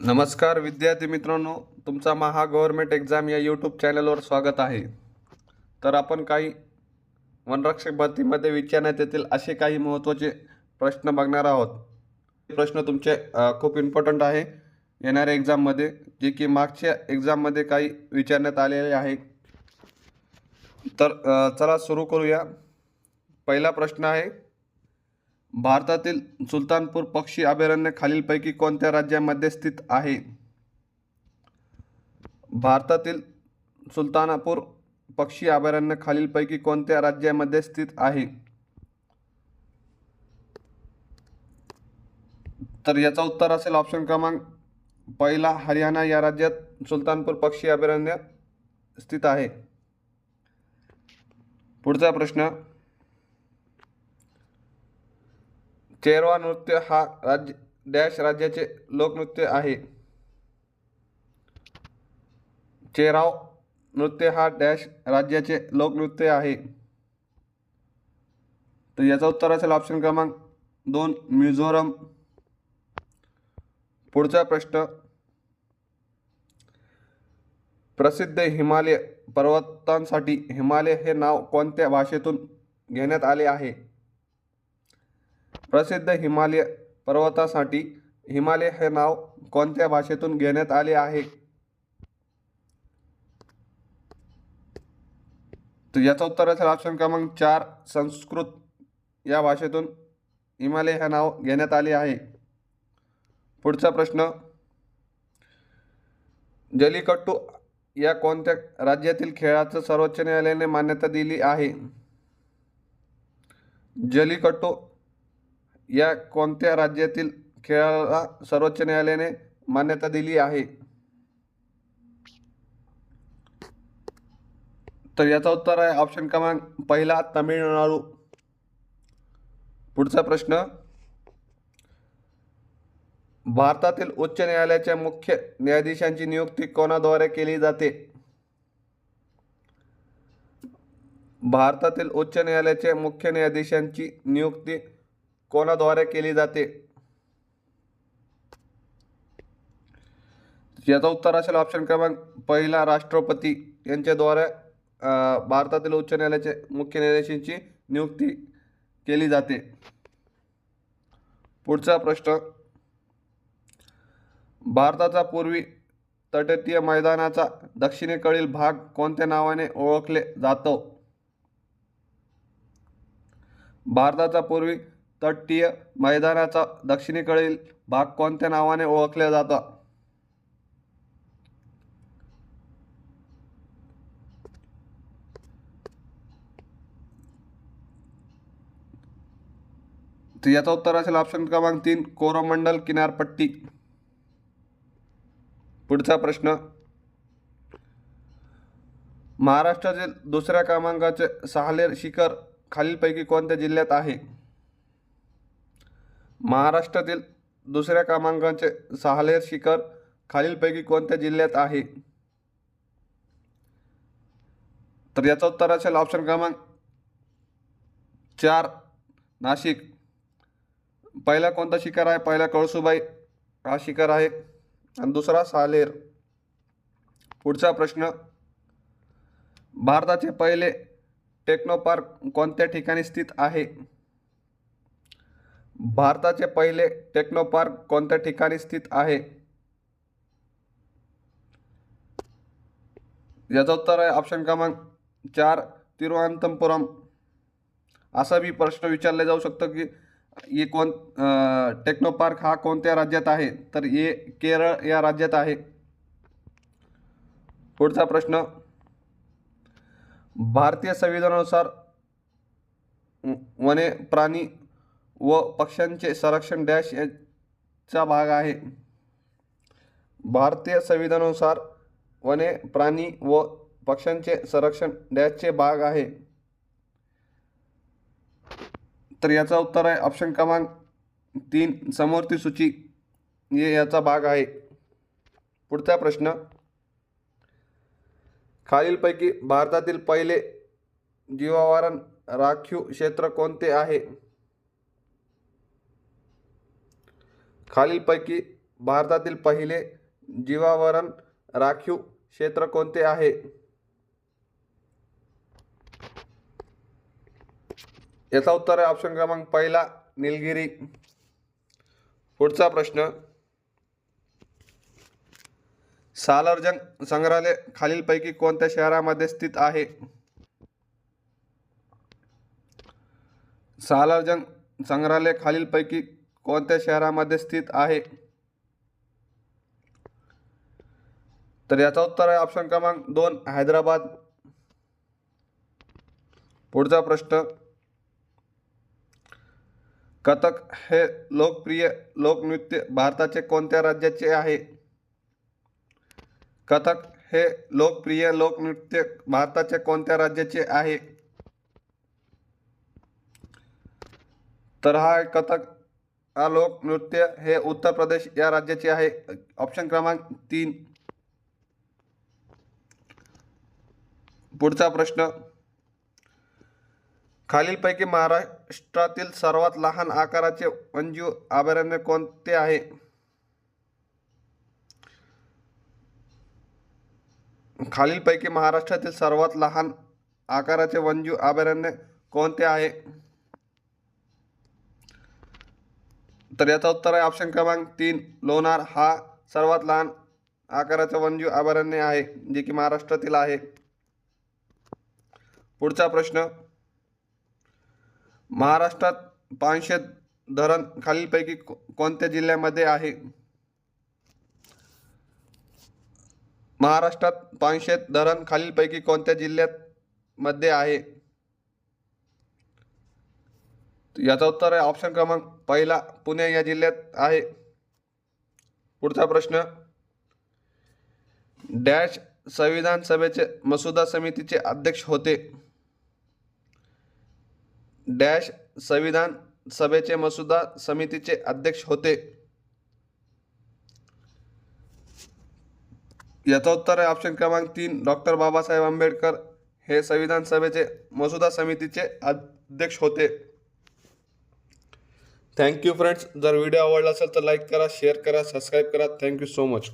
नमस्कार विद्यार्थी मित्रांनो तुमचा महा गव्हर्मेंट एक्झाम या यूट्यूब चॅनलवर स्वागत आहे. तर आपण काही वनरक्षक भरतीमध्ये विचारण्यात येतील असे काही महत्त्वाचे प्रश्न बघणार आहोत. हे प्रश्न तुमचे खूप इम्पॉर्टंट आहे. येणाऱ्या एक्झाममध्ये जे की मागच्या एक्झाममध्ये काही विचारण्यात आलेले आहे. तर चला सुरू करूया. पहिला प्रश्न आहे भारतातील सुलतानपूर पक्षी अभयारण्य खालीलपैकी कोणत्या राज्यामध्ये स्थित आहे? भारतातील सुलतानापूर पक्षी अभयारण्य खालीलपैकी कोणत्या राज्यामध्ये स्थित आहे? तर याचा उत्तर असेल ऑप्शन क्रमांक पहिला हरियाणा या राज्यात सुलतानपूर पक्षी अभयारण्य स्थित आहे. पुढचा प्रश्न चेरवा नृत्य हा राज्य डॅश राज्याचे लोकनृत्य आहे. चेराव नृत्य हा डॅश राज्याचे लोकनृत्य आहे. तर याचा उत्तर असेल ऑप्शन क्रमांक दोन मिझोरम. पुढचा प्रश्न. प्रसिद्ध हिमालय पर्वतांसाठी हिमालय हे नाव कोणत्या भाषेतून घेण्यात आले आहे? प्रसिद्ध हिमालय पर्वतासाठी हिमालय हे नाव कोणत्या भाषेतून घेण्यात आले आहे? तर याचं उत्तर असेल ऑप्शन क्रमांक चार संस्कृत. या भाषेतून हिमालय हे नाव घेण्यात आले आहे. पुढचा प्रश्न जलीकट्टू या कोणत्या राज्यातील खेळाचं सर्वोच्च न्यायालयाने मान्यता दिली आहे? जलीकट्टू या कोणत्या राज्यातील खेळाला सर्वोच्च न्यायालयाने मान्यता दिली आहे? तर याचा उत्तर आहे ऑप्शन क्रमांक पहिला तमिळनाडू. पुढचा प्रश्न भारतातील उच्च न्यायालयाच्या मुख्य न्यायाधीशांची नियुक्ती कोणाद्वारे केली जाते? भारतातील उच्च न्यायालयाच्या मुख्य न्यायाधीशांची नियुक्ती कोणाद्वारे केली जाते? याचं उत्तर असेल ऑप्शन क्रमांक पहिला राष्ट्रपती यांच्याद्वारे भारतातील उच्च न्यायालयाचे मुख्य न्यायाधीशांची नियुक्ती केली जाते. पुढचा प्रश्न. भारताचा पूर्वी तटीय मैदानाचा दक्षिणेकडील भाग कोणत्या नावाने ओळखले जातो? भारताचा पूर्वी तटीय मैदानाचा दक्षिणेकडील भाग कोणत्या नावाने ओळखला जातो? तर याचं उत्तर असेल ऑप्शन क्रमांक तीन कोरोमंडल किनारपट्टी. पुढचा प्रश्न. महाराष्ट्रातील दुसऱ्या क्रमांकाचे सहालेर शिखर खालीलपैकी कोणत्या जिल्ह्यात आहे? महाराष्ट्रातील दुसऱ्या क्रमांकाचे सहालेर शिखर खालीलपैकी कोणत्या जिल्ह्यात आहे? तर याचं उत्तर असेल ऑप्शन क्रमांक चार नाशिक. पहिला कोणता शिखर आहे? पहिला कळसुबाई हा शिखर आहे. आणि दुसरा सालेर. पुढचा प्रश्न भारताचे पहिले टेक्नोपार्क कोणत्या ठिकाणी स्थित आहे? भारताचे पहिले टेक्नोपार्क कोणत्या ठिकाणी स्थित आहे? याचं उत्तर आहे ऑप्शन क्रमांक चार तिरुवनंतपुरम असा बी प्रश्न विचारले जाऊ शकतो की ये कोण टेक्नोपार्क हा कोणत्या राज्यात आहे? तर ये केरळ या राज्यात आहे. पुढचा प्रश्न. भारतीय संविधानानुसार व- वने प्राणी व पक्ष्यांचे संरक्षण डॅश याचा भाग आहे. भारतीय संविधानानुसार वने प्राणी व पक्ष्यांचे संरक्षण डॅशचे भाग आहे. तर याचा उत्तर आहे ऑप्शन क्रमांक तीन समोरती सूची हे याचा भाग आहे. पुढचा प्रश्न. खालीलपैकी भारतातील पहिले जीवावरण राखीव क्षेत्र कोणते आहे? खालीलपैकी भारतातील पहिले जीवावरण राखीव क्षेत्र कोणते आहे? याचा उत्तर आहे ऑप्शन क्रमांक पहिला निलगिरी. पुढचा प्रश्न. सालारजंग संग्रहालय खालीलपैकी कोणत्या शहरामध्ये स्थित आहे? सालारजंग संग्रहालय खालीलपैकी कोणत्या शहरामध्ये स्थित आहे? तर याचा उत्तर आहे ऑप्शन क्रमांक दोन हैदराबाद. पुढचा प्रश्न. कथक हे लोकप्रिय लोकनृत्य भारताचे कोणत्या राज्याचे आहे? कथक हे लोकप्रिय लोकनृत्य भारताच्या कोणत्या राज्याचे आहे? तर हा कथक. हा लोकनृत्य हे उत्तर प्रदेश या राज्याचे आहे. ऑप्शन क्रमांक तीन. पुढचा प्रश्न. खालीलपैकी महाराष्ट्रातील सर्वात लहान आकाराचे वन्यजीव अभयारण्य कोणते आहे? खालीलपैकी महाराष्ट्रातील सर्वात लहान आकाराचे वन्यजीव अभयारण्य कोणते आहे? तर याचा उत्तर आहे ऑप्शन क्रमांक तीन लोणार हा सर्वात लहान आकाराचं वन्यजीव अभयारण्य आहे जे की महाराष्ट्रातील आहे. पुढचा प्रश्न महाराष्ट्रात पानशेत धरण खालीलपैकी को- कोणत्या जिल्ह्यामध्ये आहे? महाराष्ट्रात पानशेत धरण खालीलपैकी कोणत्या जिल्ह्यात मध्ये आहे? याचा उत्तर आहे ऑप्शन क्रमांक पहिला पुणे या जिल्ह्यात आहे. पुढचा प्रश्न. डॅश संविधान सभेचे मसुदा समितीचे अध्यक्ष होते. डॅश संविधान सभेचे मसुदा समितीचे अध्यक्ष होते. याचं उत्तर आहे ऑप्शन क्रमांक तीन. डॉक्टर बाबासाहेब आंबेडकर हे संविधान सभेचे मसुदा समितीचे अध्यक्ष होते. थँक्यू फ्रेंड्स जर व्हिडिओ आवडला असेल तर लाईक करा शेअर करा सबस्क्राईब करा. Thank you so much